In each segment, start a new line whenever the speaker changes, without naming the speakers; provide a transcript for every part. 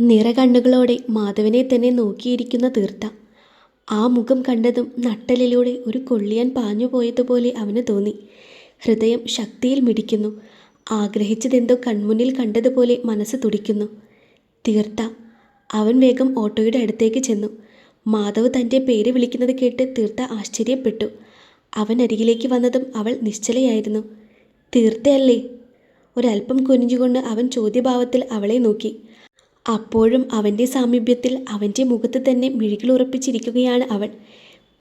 നിറകണ്ണുകളോടെ മാധവനെ തന്നെ നോക്കിയിരിക്കുന്ന തീർത്ത ആ മുഖം കണ്ടതും നട്ടലിലൂടെ ഒരു കൊള്ളിയാൻ പാഞ്ഞുപോയതുപോലെ അവന് തോന്നി. ഹൃദയം ശക്തിയിൽ മിടിക്കുന്നു. ആഗ്രഹിച്ചതെന്തോ കൺമുന്നിൽ കണ്ടതുപോലെ മനസ്സ് തുടിക്കുന്നു. തീർത്ത അവൻ വേഗം ഓട്ടോയുടെ അടുത്തേക്ക് ചെന്നു. മാധവ് തന്റെ പേര് വിളിക്കുന്നത് കേട്ട് തീർത്ത ആശ്ചര്യപ്പെട്ടു. അവൻ അരികിലേക്ക് വന്നതും അവൾ നിശ്ചലയായിരുന്നു. തീർത്തയല്ലേ ഒരല്പം കുനിഞ്ഞുകൊണ്ട് അവൻ ചോദ്യഭാവത്തിൽ അവളെ നോക്കി. അപ്പോഴും അവന്റെ സാമീപ്യത്തിൽ അവന്റെ മുഖത്ത് തന്നെ മിഴികൾ ഉറപ്പിച്ചിരിക്കുകയാണ് അവൻ.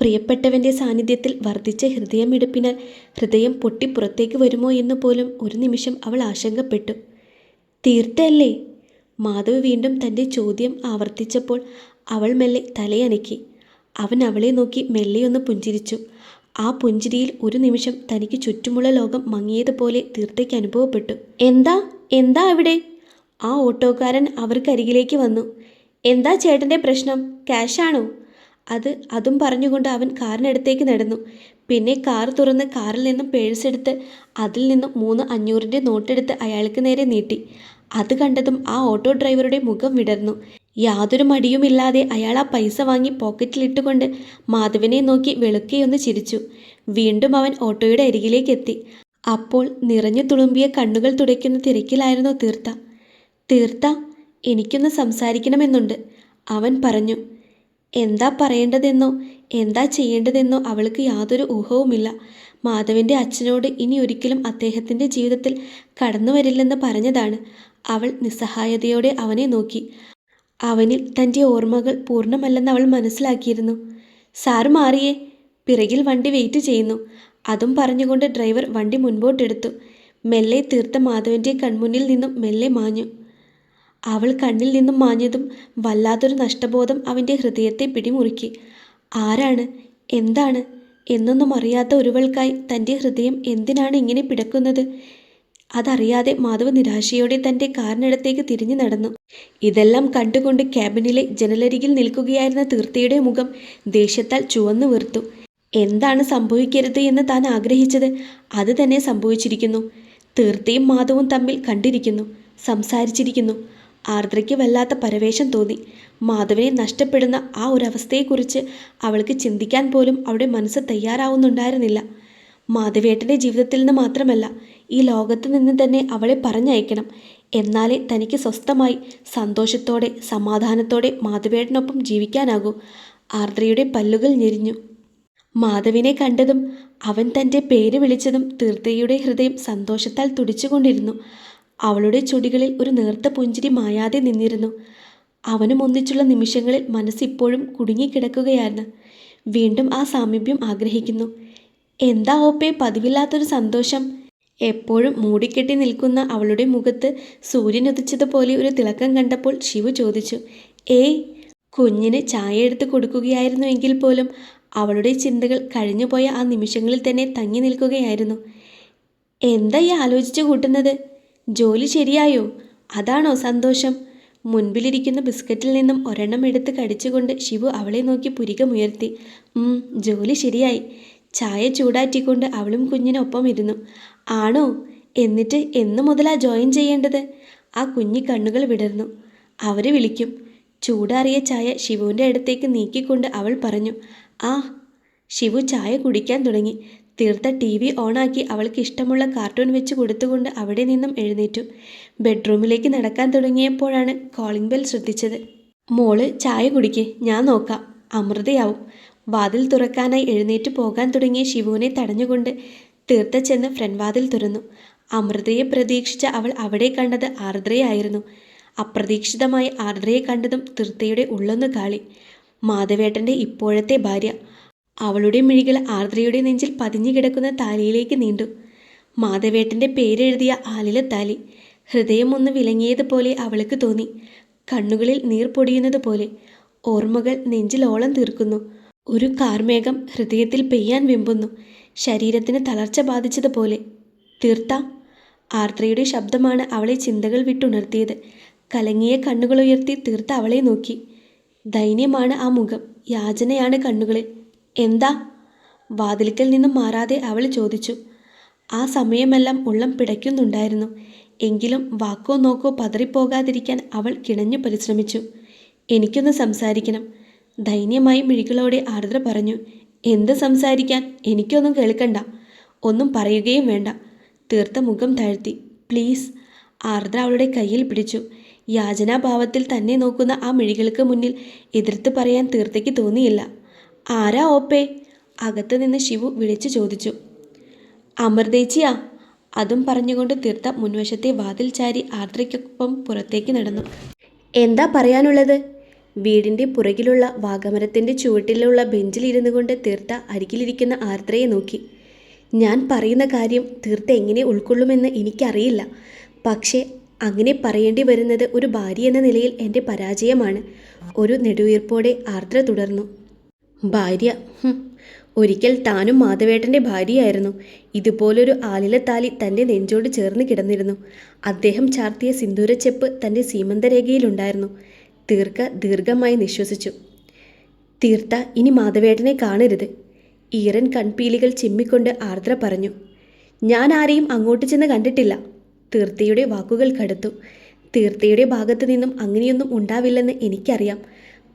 പ്രിയപ്പെട്ടവന്റെ സാന്നിധ്യത്തിൽ വർദ്ധിച്ച ഹൃദയമിടുപ്പിനാൽ ഹൃദയം പൊട്ടി പുറത്തേക്ക് വരുമോ എന്ന് പോലും ഒരു നിമിഷം അവൾ ആശങ്കപ്പെട്ടു. തീർത്തല്ലേ? മാധവ് വീണ്ടും തന്റെ ചോദ്യം ആവർത്തിച്ചപ്പോൾ അവൾ മെല്ലെ തലയനക്കി. അവൻ അവളെ നോക്കി മെല്ലെയൊന്ന് പുഞ്ചിരിച്ചു. ആ പുഞ്ചിരിയിൽ ഒരു നിമിഷം തനിക്ക് ചുറ്റുമുള്ള ലോകം മങ്ങിയതുപോലെ തീർത്തേക്ക് അനുഭവപ്പെട്ടു. എന്താ? എന്താ അവിടെ ആ ഓട്ടോക്കാരൻ അവർക്കരികിലേക്ക് വന്നു. എന്താ ചേട്ടന്റെ പ്രശ്നം? ക്യാഷാണോ? അത് അതും പറഞ്ഞുകൊണ്ട് അവൻ കാറിനടുത്തേക്ക് നടന്നു. പിന്നെ കാർ തുറന്ന് കാറിൽ നിന്നും പേഴ്സ് എടുത്ത് അതിൽ നിന്നും മൂന്ന് അഞ്ഞൂറിന്റെ നോട്ടെടുത്ത് അയാൾക്ക് നേരെ നീട്ടി. അത് കണ്ടതും ആ ഓട്ടോ ഡ്രൈവറുടെ മുഖം വിടർന്നു. യാതൊരു മടിയുമില്ലാതെ അയാൾ ആ പൈസ വാങ്ങി പോക്കറ്റിലിട്ടുകൊണ്ട് മാധവനെ നോക്കി വെളുക്കെയൊന്ന് ചിരിച്ചു. വീണ്ടും അവൻ ഓട്ടോയുടെ അരികിലേക്കെത്തി അപ്പോൾ നിറഞ്ഞു തുളുമ്പിയ കണ്ണുകൾ തുടയ്ക്കുന്ന തിരക്കിലായിരുന്നു തീർത്ത തീർത്ത എനിക്കൊന്ന് സംസാരിക്കണമെന്നുണ്ട്. അവൻ പറഞ്ഞു എന്താ പറയേണ്ടതെന്നോ എന്താ ചെയ്യേണ്ടതെന്നോ അവൾക്ക് യാതൊരു ഊഹവുമില്ല. മാധവന്റെ അച്ഛനോട് ഇനി ഒരിക്കലും അദ്ദേഹത്തിന്റെ ജീവിതത്തിൽ കടന്നു വരില്ലെന്ന് പറഞ്ഞതാണ്. അവൾ നിസ്സഹായതയോടെ അവനെ നോക്കി. അവനിൽ തന്റെ ഓർമ്മകൾ പൂർണമല്ലെന്ന് അവൾ മനസ്സിലാക്കിയിരുന്നു. സാർ മാറിയേ പിറകിൽ വണ്ടി വെയിറ്റ് ചെയ്യുന്നു. അതും പറഞ്ഞുകൊണ്ട് ഡ്രൈവർ വണ്ടി മുൻപോട്ടെടുത്തു. മെല്ലെ തീർത്ത മാധവന്റെ കൺമുന്നിൽ നിന്നും മെല്ലെ മാഞ്ഞു. അവൾ കണ്ണിൽ നിന്നും മാഞ്ഞതും വല്ലാത്തൊരു നഷ്ടബോധം അവന്റെ ഹൃദയത്തെ പിടിമുറുക്കി. ആരാണ്? എന്താണ്? എന്നൊന്നും അറിയാത്ത ഒരുവൾക്കായി തന്റെ ഹൃദയം എന്തിനാണ് ഇങ്ങനെ പിടക്കുന്നത്? അതറിയാതെ മാധവ് നിരാശയോടെ തന്റെ കാറിനടുത്തേക്ക് തിരിഞ്ഞു നടന്നു. ഇതെല്ലാം കണ്ടുകൊണ്ട് ക്യാബിനിലെ ജനലരികിൽ നിൽക്കുകയായിരുന്ന തീർത്ഥയുടെ മുഖം ദേഷ്യത്താൽ ചുവന്നു വീർത്തു. എന്താണ് സംഭവിക്കരുത് എന്ന് താൻ ആഗ്രഹിച്ചത്? അത് തന്നെ സംഭവിച്ചിരിക്കുന്നു. തീർത്തയും മാധവും തമ്മിൽ കണ്ടിരിക്കുന്നു സംസാരിച്ചിരിക്കുന്നു. ആർദ്രയ്ക്ക് വല്ലാത്ത പരവേശം തോന്നി. മാധവനെ നഷ്ടപ്പെടുന്ന ആ ഒരു അവസ്ഥയെക്കുറിച്ച് അവൾക്ക് ചിന്തിക്കാൻ പോലും അവളുടെ മനസ്സ് തയ്യാറാവുന്നുണ്ടായിരുന്നില്ല. മാധവേട്ടന്റെ ജീവിതത്തിൽ നിന്ന് മാത്രമല്ല ഈ ലോകത്ത് നിന്ന് തന്നെ അവളെ പറഞ്ഞയക്കണം. എന്നാലേ തനിക്ക് സ്വസ്ഥമായി സന്തോഷത്തോടെ സമാധാനത്തോടെ മാധവേട്ടനൊപ്പം ജീവിക്കാനാകൂ. ആർദ്രയുടെ പല്ലുകൾ ഞെരിഞ്ഞു. മാധവിനെ കണ്ടതും അവൻ തന്റെ പേര് വിളിച്ചതും തീർത്ഥയുടെ ഹൃദയം സന്തോഷത്താൽ തുടിച്ചുകൊണ്ടിരുന്നു. അവളുടെ ചുടികളിൽ ഒരു നേർത്ത പുഞ്ചിരി മായാതെ നിന്നിരുന്നു. അവനും ഒന്നിച്ചുള്ള നിമിഷങ്ങളിൽ മനസ്സിപ്പോഴും കുടുങ്ങിക്കിടക്കുകയായിരുന്നു. വീണ്ടും ആ സാമീപ്യം ആഗ്രഹിക്കുന്നു. എന്താ ഓപ്പേ പതിവില്ലാത്തൊരു സന്തോഷം. എപ്പോഴും മൂടിക്കെട്ടി നിൽക്കുന്ന അവളുടെ മുഖത്ത് സൂര്യനുദിച്ചതുപോലെ ഒരു തിളക്കം കണ്ടപ്പോൾ ശിവു ചോദിച്ചു ഏയ് കുഞ്ഞിന് ചായ എടുത്ത് കൊടുക്കുകയായിരുന്നു എങ്കിൽ പോലും അവളുടെ ചിന്തകൾ കഴിഞ്ഞുപോയ ആ നിമിഷങ്ങളിൽ തന്നെ തങ്ങി നിൽക്കുകയായിരുന്നു. എന്താ ഈ ആലോചിച്ചു കൂട്ടുന്നത്? ജോലി ശരിയായോ? അതാണോ സന്തോഷം? മുൻപിലിരിക്കുന്ന ബിസ്ക്കറ്റിൽ നിന്നും ഒരെണ്ണം എടുത്ത് കടിച്ചുകൊണ്ട് ശിവു അവളെ നോക്കി പുരികമുയർത്തി. ജോലി ശരിയായി. ചായ ചൂടാറ്റിക്കൊണ്ട് അവളും കുഞ്ഞിനൊപ്പം ഇരുന്നു. ആണോ? എന്നിട്ട് എന്നു മുതലാ ജോയിൻ ചെയ്യേണ്ടത്? ആ കുഞ്ഞി കണ്ണുകൾ വിടർന്നു. അവരെ വിളിക്കും. ചൂടാറിയ ചായ ശിവുവിന്റെ അടുത്തേക്ക് നീക്കിക്കൊണ്ട് അവൾ പറഞ്ഞു. ആ ശിവു ചായ കുടിക്കാൻ തുടങ്ങി. തീർത്ത ടി വി ഓണാക്കി അവൾക്ക് ഇഷ്ടമുള്ള കാർട്ടൂൺ വെച്ച് കൊടുത്തുകൊണ്ട് അവിടെ നിന്നും എഴുന്നേറ്റു. ബെഡ്റൂമിലേക്ക് നടക്കാൻ തുടങ്ങിയപ്പോഴാണ് കോളിംഗ് ബെൽ ശ്രദ്ധിച്ചത്. മോൾ ചായ കുടിക്ക്. ഞാൻ നോക്കാം. അമൃതയാവും. വാതിൽ തുറക്കാനായി എഴുന്നേറ്റ് പോകാൻ തുടങ്ങിയ ശിവുവിനെ തടഞ്ഞുകൊണ്ട് തീർത്ത ചെന്ന് ഫ്രണ്ട് വാതിൽ തുറന്നു. അമൃതയെ പ്രതീക്ഷിച്ച അവൾ അവിടെ കണ്ടത് ആർദ്രയായിരുന്നു. അപ്രതീക്ഷിതമായി ആർദ്രയെ കണ്ടതും തീർത്തയുടെ ഉള്ളൊന്ന് കാളി. മാധവേട്ടന്റെ ഇപ്പോഴത്തെ ഭാര്യ. അവളുടെ മിഴികൾ ആർദ്രയുടെ നെഞ്ചിൽ പതിഞ്ഞു കിടക്കുന്ന താലിയിലേക്ക് നീണ്ടു. മാധവേട്ടന്റെ പേരെഴുതിയ ആലില താലി ഹൃദയം ഒന്ന് വിലങ്ങിയതുപോലെ അവൾക്ക് തോന്നി. കണ്ണുകളിൽ നീർ പൊടിയുന്നത് പോലെ ഓർമ്മകൾ നെഞ്ചിലോളം തീർക്കുന്നു. ഒരു കാർമേഘം ഹൃദയത്തിൽ പെയ്യാൻ വെമ്പുന്നു. ശരീരത്തിന് തളർച്ച ബാധിച്ചതുപോലെ. തീർത്ത. ആർദ്രയുടെ ശബ്ദമാണ് അവളെ ചിന്തകൾ വിട്ടുണർത്തിയത്. കലങ്ങിയ കണ്ണുകളുയർത്തി തീർത്ത അവളെ നോക്കി. ദൈന്യമാണ് ആ മുഖം. യാചനയാണ് കണ്ണുകളിൽ. എന്താ? വാതിൽക്കൽ നിന്നും മാറാതെ അവൾ ചോദിച്ചു. ആ സമയമെല്ലാം ഉള്ളം പിടയ്ക്കുന്നുണ്ടായിരുന്നു. എങ്കിലും വാക്കോ നോക്കോ പതറിപ്പോകാതിരിക്കാൻ അവൾ കിണഞ്ഞു പരിശ്രമിച്ചു. എനിക്കൊന്ന് സംസാരിക്കണം. ദൈന്യമായി മിഴികളോടെ ആർദ്ര പറഞ്ഞു. എന്ത് സംസാരിക്കാൻ? എനിക്കൊന്നും കേൾക്കണ്ട. ഒന്നും പറയുകയും വേണ്ട. തീർത്ത മുഖം താഴ്ത്തി. പ്ലീസ്. ആർദ്ര അവളുടെ കയ്യിൽ പിടിച്ചു. യാചനാഭാവത്തിൽ തന്നെ നോക്കുന്ന ആ മിഴികൾക്ക് മുന്നിൽ എതിർത്ത് പറയാൻ തീർത്തയ്ക്ക് തോന്നിയില്ല. ആരാ ഓപ്പേ? അകത്ത് നിന്ന് ശിവു വിളിച്ചു ചോദിച്ചു. അമൃതേച്ചിയാ അതും പറഞ്ഞുകൊണ്ട് തീർത്ത മുൻവശത്തെ വാതിൽ ചാരി ആർദ്രയ്ക്കൊപ്പം പുറത്തേക്ക് നടന്നു. എന്താ പറയാനുള്ളത്? വീടിന്റെ പുറകിലുള്ള വാഗമരത്തിന്റെ ചുവട്ടിലുള്ള ബെഞ്ചിലിരുന്നു കൊണ്ട് തീർത്ത അരികിലിരിക്കുന്ന ആർദ്രയെ നോക്കി. ഞാൻ പറയുന്ന കാര്യം തീർത്ത എങ്ങനെ ഉൾക്കൊള്ളുമെന്ന് എനിക്കറിയില്ല. പക്ഷേ അങ്ങനെ പറയേണ്ടി വരുന്നത് ഒരു ഭാര്യ എന്ന നിലയിൽ എന്റെ പരാജയമാണ്. ഒരു നെടുവീർപ്പോടെ ആർദ്ര തുടർന്നു. ഭാര്യ. ഒരിക്കൽ താനും മാധവേട്ടന്റെ ഭാര്യയായിരുന്നു. ഇതുപോലൊരു ആലിലത്താലി തന്റെ നെഞ്ചോട് ചേർന്ന് കിടന്നിരുന്നു. അദ്ദേഹം ചാർത്തിയ സിന്ദൂരച്ചെപ്പ് തന്റെ സീമന്തരേഖയിലുണ്ടായിരുന്നു. തീർക്ക ദീർഘമായി നിശ്വസിച്ചു. തീർത്ത ഇനി മാധവേട്ടനെ കാണരുത്. ഈറൻ കൺപീലികൾ ചിമ്മിക്കൊണ്ട് ആർദ്ര പറഞ്ഞു. ഞാൻ ആരെയും അങ്ങോട്ട് ചെന്ന് കണ്ടിട്ടില്ല. തീർത്തയുടെ വാക്കുകൾ കടുത്തു തീർത്തയുടെ ഭാഗത്തു നിന്നും അങ്ങനെയൊന്നും ഉണ്ടാവില്ലെന്ന് എനിക്കറിയാം.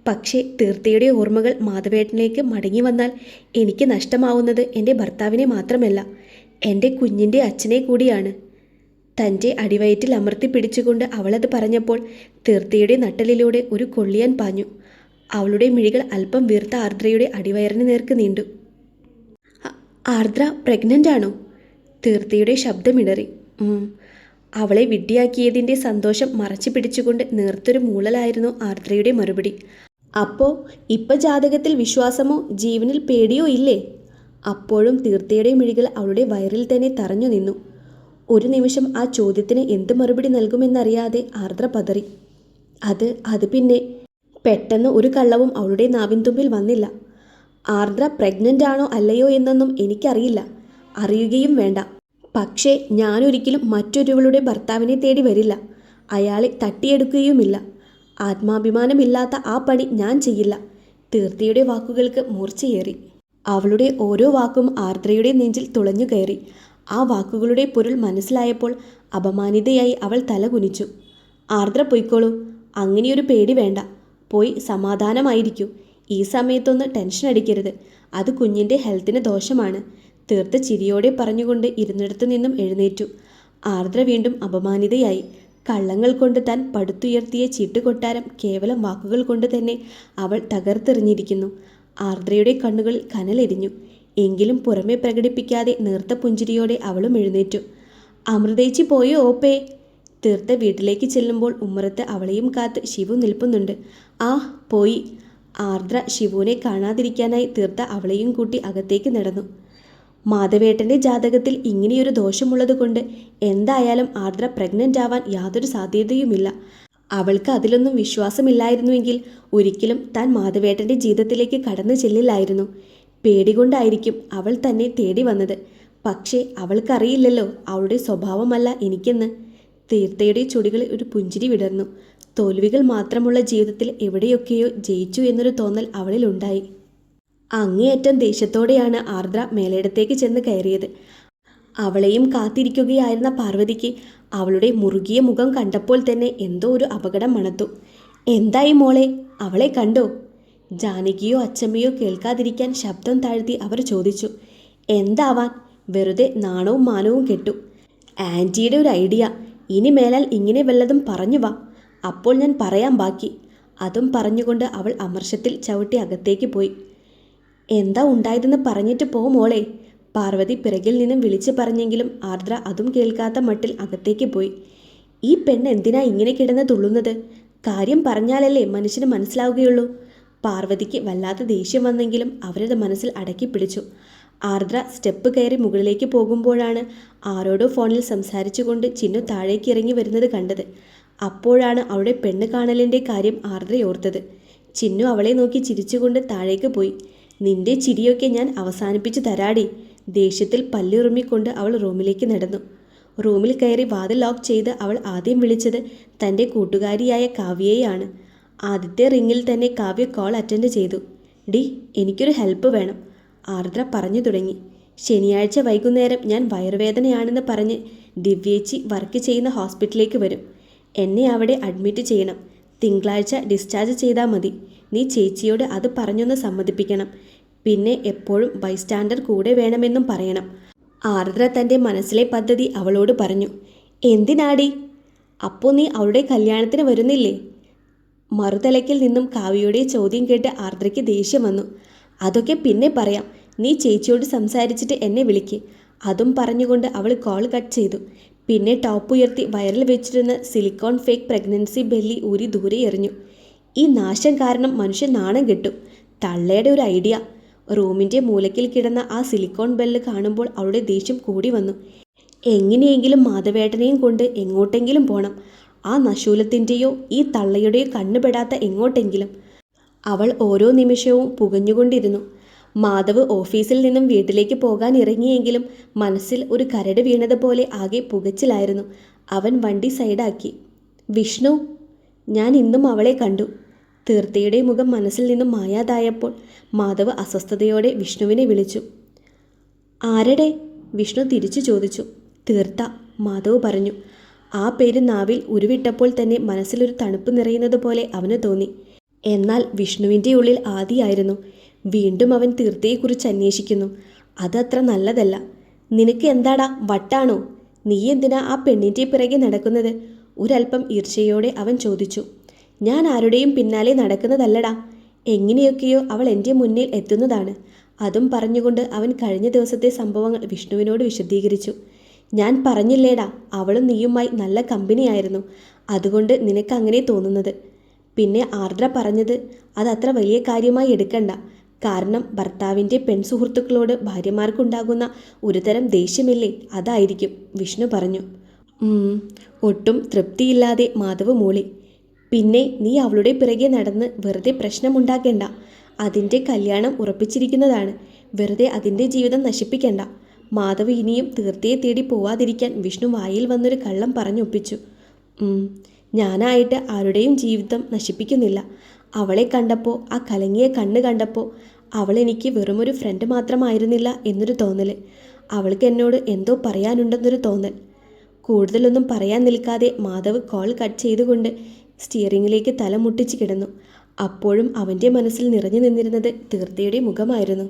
പക്ഷേ തീർത്ഥയുടെ ഓർമ്മകൾ മാധവേട്ടനിലേക്ക് മടങ്ങി വന്നാൽ എനിക്ക് നഷ്ടമാവുന്നത് എന്റെ ഭർത്താവിനെ മാത്രമല്ല എന്റെ കുഞ്ഞിന്റെ അച്ഛനെ കൂടിയാണ്. തന്റെ അടിവയറ്റിൽ അമർത്തി പിടിച്ചുകൊണ്ട് അവളത് പറഞ്ഞപ്പോൾ തീർത്ഥയുടെ നട്ടലിലൂടെ ഒരു കൊള്ളിയാൻ പാഞ്ഞു. അവളുടെ മിഴികൾ അല്പം വീർത്ത ആർദ്രയുടെ അടിവയറിന് നേർക്ക് നീണ്ടു. ആർദ്ര പ്രഗ്നന്റ് ആണോ? തീർത്ഥയുടെ ശബ്ദമിടറി. അവളെ വിഡ്ഢിയാക്കിയതിന്റെ സന്തോഷം മറച്ചു പിടിച്ചുകൊണ്ട് നേർത്തൊരു മൂളലായിരുന്നു ആർദ്രയുടെ മറുപടി. അപ്പോൾ ഇപ്പം ജാതകത്തിൽ വിശ്വാസമോ ജീവനിൽ പേടിയോ ഇല്ലേ? അപ്പോഴും തീർത്ഥയുടെ മിഴികൾ അവളുടെ വയറിൽ തന്നെ തറഞ്ഞു നിന്നു. ഒരു നിമിഷം ആ ചോദ്യത്തിന് എന്ത് മറുപടി നൽകുമെന്നറിയാതെ ആർദ്ര പതറി. അത് അത് പിന്നെ പെട്ടെന്ന് ഒരു കള്ളവും അവളുടെ നാവിൻ തുമ്പിൽ വന്നില്ല. ആർദ്ര പ്രഗ്നന്റ് ആണോ അല്ലയോ എന്നൊന്നും എനിക്കറിയില്ല. അറിയുകയും വേണ്ട. പക്ഷേ ഞാനൊരിക്കലും മറ്റൊരുവളുടെ ഭർത്താവിനെ തേടി വരില്ല. അയാളെ തട്ടിയെടുക്കുകയുമില്ല. ആത്മാഭിമാനമില്ലാത്ത ആ പണി ഞാൻ ചെയ്യില്ല. തീർത്തിയുടെ വാക്കുകൾക്ക് മൂർച്ചയേറി. അവളുടെ ഓരോ വാക്കും ആർദ്രയുടെ നെഞ്ചിൽ തുളഞ്ഞു കയറി. ആ വാക്കുകളുടെ പൊരുൾ മനസ്സിലായപ്പോൾ അപമാനിതയായി അവൾ തല കുനിച്ചു ആർദ്ര പൊയ്ക്കോളൂ. അങ്ങനെയൊരു പേടി വേണ്ട. പോയി സമാധാനമായിരിക്കൂ. ഈ സമയത്തൊന്ന് ടെൻഷൻ അടിക്കരുത്. അത് കുഞ്ഞിന്റെ ഹെൽത്തിന് ദോഷമാണ്. തീർത്ത് ചിരിയോടെ പറഞ്ഞുകൊണ്ട് ഇരുന്നിടത്തു നിന്നും എഴുന്നേറ്റു. ആർദ്ര വീണ്ടും അപമാനിതയായി. കള്ളങ്ങൾ കൊണ്ട് താൻ പടുത്തുയർത്തിയ ചീട്ടുകൊട്ടാരം കേവലം വാക്കുകൾ കൊണ്ട് തന്നെ അവൾ തകർത്തെറിഞ്ഞിരിക്കുന്നു. ആർദ്രയുടെ കണ്ണുകളിൽ കനലെരിഞ്ഞു എങ്കിലും പുറമെ പ്രകടിപ്പിക്കാതെ നേർത്ത പുഞ്ചിരിയോടെ അവളും എഴുന്നേറ്റു. അമൃതേച്ചി പോയോ ഓപ്പേ? തീർത്ത വീട്ടിലേക്ക് ചെല്ലുമ്പോൾ ഉമ്മറത്ത് അവളെയും കാത്ത് ശിവു നിൽപ്പുന്നുണ്ട്. ആ പോയി. ആർദ്ര ശിവുവിനെ കാണാതിരിക്കാനായി തീർത്ത അവളെയും കൂട്ടി അകത്തേക്ക് നടന്നു. മാധവേട്ടന്റെ ജാതകത്തിൽ ഇങ്ങനെയൊരു ദോഷമുള്ളത് കൊണ്ട് എന്തായാലും ആർദ്ര പ്രഗ്നന്റ് ആവാൻ യാതൊരു സാധ്യതയുമില്ല. അവൾക്ക് അതിലൊന്നും വിശ്വാസമില്ലായിരുന്നുവെങ്കിൽ ഒരിക്കലും താൻ മാധവേട്ടന്റെ ജീവിതത്തിലേക്ക് കടന്നു ചെല്ലില്ലായിരുന്നു. പേടികൊണ്ടായിരിക്കും അവൾ തന്നെ തേടി വന്നത്. പക്ഷേ അവൾക്കറിയില്ലല്ലോ അവളുടെ സ്വഭാവമല്ല എനിക്കെന്ന്. തീർത്ഥയുടെ ചുടികളിൽ ഒരു പുഞ്ചിരി വിടർന്നു. തോൽവികൾ മാത്രമുള്ള ജീവിതത്തിൽ എവിടെയൊക്കെയോ ജയിച്ചു എന്നൊരു തോന്നൽ അവളിലുണ്ടായി. അങ്ങേയറ്റം ദേഷ്യത്തോടെയാണ് ആർദ്ര മേലേടത്തേക്ക് ചെന്ന് കയറിയത്. അവളെയും കാത്തിരിക്കുകയായിരുന്ന പാർവതിക്ക് അവളുടെ മുറുകിയ മുഖം കണ്ടപ്പോൾ തന്നെ എന്തോ ഒരു അപകടം മണത്തു. എന്തായി മോളെ അവളെ കണ്ടോ? ജാനകിയോ അച്ചമ്മയോ കേൾക്കാതിരിക്കാൻ ശബ്ദം താഴ്ത്തി അവർ ചോദിച്ചു. എന്താവാൻ? വെറുതെ നാണവും മാനവും കെട്ടു. ആന്റിയുടെ ഒരു ഐഡിയ. ഇനി മേലാൽ ഇങ്ങനെ വല്ലതും പറഞ്ഞു വാ. അപ്പോൾ ഞാൻ പറയാൻ ബാക്കി. അതും പറഞ്ഞുകൊണ്ട് അവൾ അമർഷത്തിൽ ചവിട്ടി അകത്തേക്ക് പോയി. എന്താ ഉണ്ടായതെന്ന് പറഞ്ഞിട്ട് പോ മോളെ. പാർവതി പിറകിൽ നിന്നും വിളിച്ചു പറഞ്ഞെങ്കിലും ആർദ്ര അതും കേൾക്കാത്ത മട്ടിൽ അകത്തേക്ക് പോയി. ഈ പെണ്ണ് എന്തിനാ ഇങ്ങനെ കിടന്ന് തുള്ളുന്നത്? കാര്യം പറഞ്ഞാലല്ലേ മനുഷ്യന് മനസ്സിലാവുകയുള്ളൂ. പാർവതിക്ക് വല്ലാത്ത ദേഷ്യം വന്നെങ്കിലും അവരുടെ മനസ്സിൽ അടക്കി പിടിച്ചു. ആർദ്ര സ്റ്റെപ്പ് കയറി മുകളിലേക്ക് പോകുമ്പോഴാണ് ആരോടോ ഫോണിൽ സംസാരിച്ചുകൊണ്ട് ചിന്നു താഴേക്ക് ഇറങ്ങി വരുന്നത് കണ്ടത്. അപ്പോഴാണ് അവളുടെ പെണ്ണ് കാണലിന്റെ കാര്യം ആർദ്ര ഓർത്തത് ചിന്നു അവളെ നോക്കി ചിരിച്ചുകൊണ്ട് താഴേക്ക് പോയി. നിന്റെ ചിരിയൊക്കെ ഞാൻ അവസാനിപ്പിച്ചു തരാടി. ദേഷ്യത്തിൽ പല്ലുറുമ്മിക്കൊണ്ട് അവൾ റൂമിലേക്ക് നടന്നു. റൂമിൽ കയറി വാതിൽ ലോക്ക് ചെയ്ത് അവൾ ആദ്യം വിളിച്ചത് തന്റെ കൂട്ടുകാരിയായ കാവ്യയെയാണ്. ആദ്യത്തെ റിങ്ങിൽ തന്നെ കാവ്യ കോൾ അറ്റൻഡ് ചെയ്തു. ഡി എനിക്കൊരു ഹെൽപ്പ് വേണം. ആർദ്ര പറഞ്ഞു തുടങ്ങി. ശനിയാഴ്ച വൈകുന്നേരം ഞാൻ വയറുവേദനയാണെന്ന് പറഞ്ഞ് ദിവ്യേച്ചി വർക്ക് ചെയ്യുന്ന ഹോസ്പിറ്റലിലേക്ക് വരും. എന്നെ അവിടെ അഡ്മിറ്റ് ചെയ്യണം. തിങ്കളാഴ്ച ഡിസ്ചാർജ് ചെയ്താൽ മതി. നീ ചേച്ചിയോട് അത് പറഞ്ഞൊന്ന് സമ്മതിപ്പിക്കണം. പിന്നെ എപ്പോഴും ബൈസ്റ്റാൻഡർ കൂടെ വേണമെന്നും പറയണം. ആർദ്ര തന്റെ മനസ്സിലെ പദ്ധതി അവളോട് പറഞ്ഞു. എന്തിനാടി? അപ്പോൾ നീ അവളുടെ കല്യാണത്തിന് വരുന്നില്ലേ? മറുതലയ്ക്കിൽ നിന്നും കാവ്യയുടെ ചോദ്യം കേട്ട് ആർദ്രയ്ക്ക് ദേഷ്യം വന്നു. അതൊക്കെ പിന്നെ പറയാം. നീ ചേച്ചിയോട് സംസാരിച്ചിട്ട് എന്നെ വിളിക്ക്. അതും പറഞ്ഞുകൊണ്ട് അവൾ കോൾ കട്ട് ചെയ്തു. പിന്നെ ടോപ്പ് ഉയർത്തി വയറിൽ വെച്ചിരുന്ന സിലിക്കോൺ ഫേക്ക് പ്രഗ്നൻസി ബെല്ലി ഊരി ദൂരെ എറിഞ്ഞു. ഈ നാശം കാരണം മനുഷ്യൻ നാണം കിട്ടും. തള്ളയുടെ ഒരു ഐഡിയ. റൂമിന്റെ മൂലക്കിൽ കിടന്ന ആ സിലിക്കോൺ ബെല്ല് കാണുമ്പോൾ അവളുടെ ദേഷ്യം കൂടി വന്നു. എങ്ങനെയെങ്കിലും മാധവേട്ടനെയും കൊണ്ട് എങ്ങോട്ടെങ്കിലും പോകണം ആ നശൂലത്തിന്റെയോ ഈ തള്ളയുടെയോ കണ്ണുപെടാത്ത എങ്ങോട്ടെങ്കിലും. അവൾ ഓരോ നിമിഷവും പുകഞ്ഞുകൊണ്ടിരുന്നു. മാധവ് ഓഫീസിൽ നിന്നും വീട്ടിലേക്ക് പോകാൻ ഇറങ്ങിയെങ്കിലും മനസ്സിൽ ഒരു കരട് വീണതുപോലെ ആകെ പുകച്ചിലായിരുന്നു. അവൻ വണ്ടി സൈഡാക്കി. വിഷ്ണു ഞാൻ ഇന്നും അവളെ കണ്ടു. തീർത്ഥയുടെ മുഖം മനസ്സിൽ നിന്നും മായാതായപ്പോൾ മാധവ് അസ്വസ്ഥതയോടെ വിഷ്ണുവിനെ വിളിച്ചു. ആരടെ? വിഷ്ണു തിരിച്ചു ചോദിച്ചു. തീർത്ത മാധവ് പറഞ്ഞു. ആ പേര് നാവിൽ ഉരുവിട്ടപ്പോൾ തന്നെ മനസ്സിലൊരു തണുപ്പ് നിറയുന്നത് പോലെ അവന് തോന്നി. എന്നാൽ വിഷ്ണുവിന്റെ ഉള്ളിൽ ആദിയായിരുന്നു. വീണ്ടും അവൻ തീർത്ഥയെക്കുറിച്ച് അന്വേഷിക്കുന്നു. അതത്ര നല്ലതല്ല. നിനക്ക് എന്താടാ വട്ടാണോ? നീ എന്തിനാ ആ പെണ്ണിന്റെ പിറകെ നടക്കുന്നത്? ഒരല്പം ഈർച്ചയോടെ അവൻ ചോദിച്ചു. ഞാൻ ആരുടെയും പിന്നാലെ നടക്കുന്നതല്ലടാ. എങ്ങനെയൊക്കെയോ അവൾ എന്റെ മുന്നിൽ എത്തുന്നതാണ്. അതും പറഞ്ഞുകൊണ്ട് അവൻ കഴിഞ്ഞ ദിവസത്തെ സംഭവങ്ങൾ വിഷ്ണുവിനോട് വിശദീകരിച്ചു. ഞാൻ പറഞ്ഞില്ലേടാ അവളും നീയുമായി നല്ല കമ്പനിയായിരുന്നു. അതുകൊണ്ട് നിനക്ക് അങ്ങനെ തോന്നുന്നത്. പിന്നെ ആർദ്ര പറഞ്ഞത് അതത്ര വലിയ കാര്യമായി എടുക്കണ്ട. കാരണം ഭർത്താവിന്റെ പെൺസുഹൃത്തുക്കളോട് ഭാര്യമാർക്കുണ്ടാകുന്ന ഒരുതരം ദേഷ്യമില്ലേ അതായിരിക്കും വിഷ്ണു പറഞ്ഞു. ഒട്ടും തൃപ്തിയില്ലാതെ മാധവ് മൂളി പിന്നെ നീ അവളുടെ പിറകെ നടന്ന് വെറുതെ പ്രശ്നമുണ്ടാക്കേണ്ട. അതിന്റെ കല്യാണം ഉറപ്പിച്ചിരിക്കുന്നതാണ്. വെറുതെ അതിന്റെ ജീവിതം നശിപ്പിക്കേണ്ട. മാധവ് ഇനിയും തീർത്ഥയെ തേടി പോവാതിരിക്കാൻ വിഷ്ണു വായിൽ വന്നൊരു കള്ളം പറഞ്ഞൊപ്പിച്ചു. "ഉം, ഞാനായിട്ട് ആരുടെയും ജീവിതം നശിപ്പിക്കുന്നില്ല. അവളെ കണ്ടപ്പോൾ ആ കലങ്ങിയ കണ്ണ് കണ്ടപ്പോൾ അവൾ എനിക്ക് വെറുമൊരു ഫ്രണ്ട് മാത്രമായിരുന്നില്ല എന്നൊരു തോന്നൽ. അവൾക്ക് എന്നോട് എന്തോ പറയാനുണ്ടെന്നൊരു തോന്നൽ. കൂടുതലൊന്നും പറയാൻ നിൽക്കാതെ മാധവ് കോൾ കട്ട് ചെയ്തുകൊണ്ട് സ്റ്റിയറിങ്ങിലേക്ക് തല മുട്ടിച്ച് കിടന്നു. അപ്പോഴും അവന്റെ മനസ്സിൽ നിറഞ്ഞു നിന്നിരുന്നത് തീർത്ഥയുടെ മുഖമായിരുന്നു.